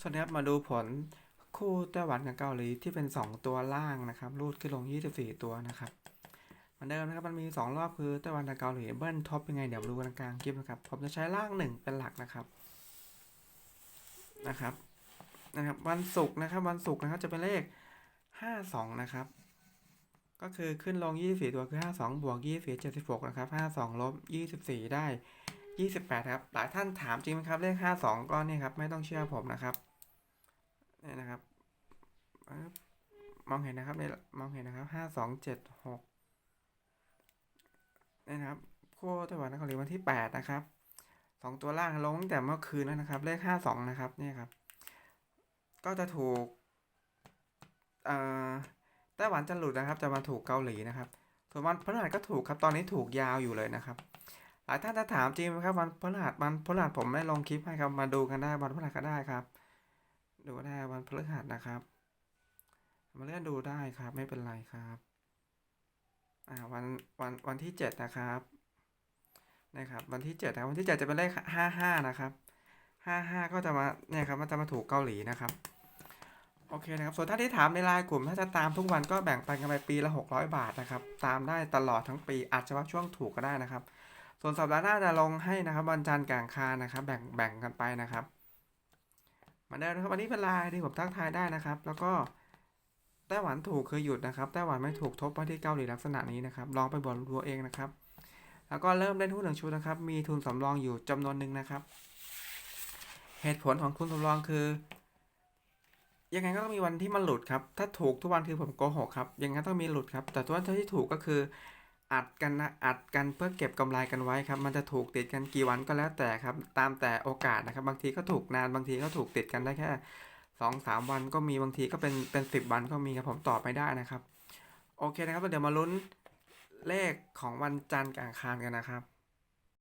สวัสดีครับมาดูผลคู่ไต้หวันกับเกาหลีที่เป็น 2 ตัวล่างนะครับรูดขึ้นลง 24 ตัวนะครับเหมือนเดิมนะครับมันมี 2 รอบคือไต้หวันกับเกาหลีเบิ้ลท็อปยังไงเดี๋ยวดูกันกลางคลิปนะครับผมจะใช้ล่าง 1 เป็นหลักนะครับนะครับนะครับวันศุกร์นะครับวันศุกร์นะครับจะเป็นเลข 52 นะครับ ก็คือขึ้นลง 24 ตัวคือ 52 บวก 24 76 นะครับ 52 ลบ 24 ได้ 28 ครับ หลายท่านถามจริงไหมครับ เลข 52 ก็นี่ครับ ไม่ต้องเชื่อผมนะครับ นี่นะครับมองเห็นนะครับเนี่ยมองเห็นนะครับ5276นี่นะครับโค้ไต้หวันนครหลีวันที่8นะครับ2ตัวล่างลงตั้งแต่เมื่อคืนแล้วนะครับ เลข52นะครับนี่ครับ ก็จะถูกเอ่อไต้หวันจะหลุดนะครับ จะมาถูกเกาหลีนะครับส่วนวันพฤหัสก็ถูกครับตอนนี้ถูกยาวอยู่เลยนะครับหลายท่านจะถามจริงไหมครับวันพฤหัสวันพฤหัสผมไม่ลงคลิปให้ครับมาดูกันได้วันพฤหัสก็ได้ครับ ดูได้วันพฤหัสนะครับ มาเลื่อนดูได้ครับไม่เป็นไรครับอ่าวันวันวันที่เจ็ดนะครับนะครับ วันที่เจ็ดนะครับวันที่เจ็ดจะเป็นเลขห้าห้านะครับห้าห้าก็จะมาเนี่ยครับมันจะมาถูกเกาหลีนะครับโอเคนะครับ ส่วนท่านที่ถามในไลน์กลุ่ม ถ้าจะตามทุกวันก็แบ่งปันกันไปปีละ 600 บาทนะครับ ตามได้ตลอดทั้งปี อาจจะว่าช่วงถูกก็ได้นะครับ ส่วนสัปดาห์หน้าจะลงให้นะครับวันจันทร์กลางคานะครับ แบ่งแบ่งกันไปนะครับ มาเดินะครับวันนี้เป็นลน์ที่ผมทักทายได้นะครับ แล้วก็ไต้หวันถูกคือหยุดนะครับไต้หวันไม่ถูกทบมาที่เกาหลีลักษณะนี้นะครับ ลองไปบอลดูเองนะครับ แล้วก็เริ่มเล่นหุ้นหนึ่งชุดนะครับ มีทุนสำรองอยู่จำนวนหนึ่งนะครับ เหตุผลของทุนสำรองคือ ยังไงก็ต้องมีวันที่มันหลุดครับ ถ้าถูกทุกวันคือผมโกหกครับยังไงต้องมีหลุดครับ แต่ทุกวันที่ถูกก็คือ อัดกันนะอัดกันเพื่อเก็บกำไรกันไว้ครับมันจะถูกติดกันกี่วันก็แล้วแต่ครับ ตามแต่โอกาสนะครับ บางทีก็ถูกนานบางทีก็ถูกติดกันได้แค่สองสามวันก็มีบางทีก็เป็นเป็นสิบวันก็มีครับผมตอบไม่ได้นะครับ โอเคนะครับเดี๋ยวมาลุ้นเลขของวันจันทร์กับอังคารกันนะครับ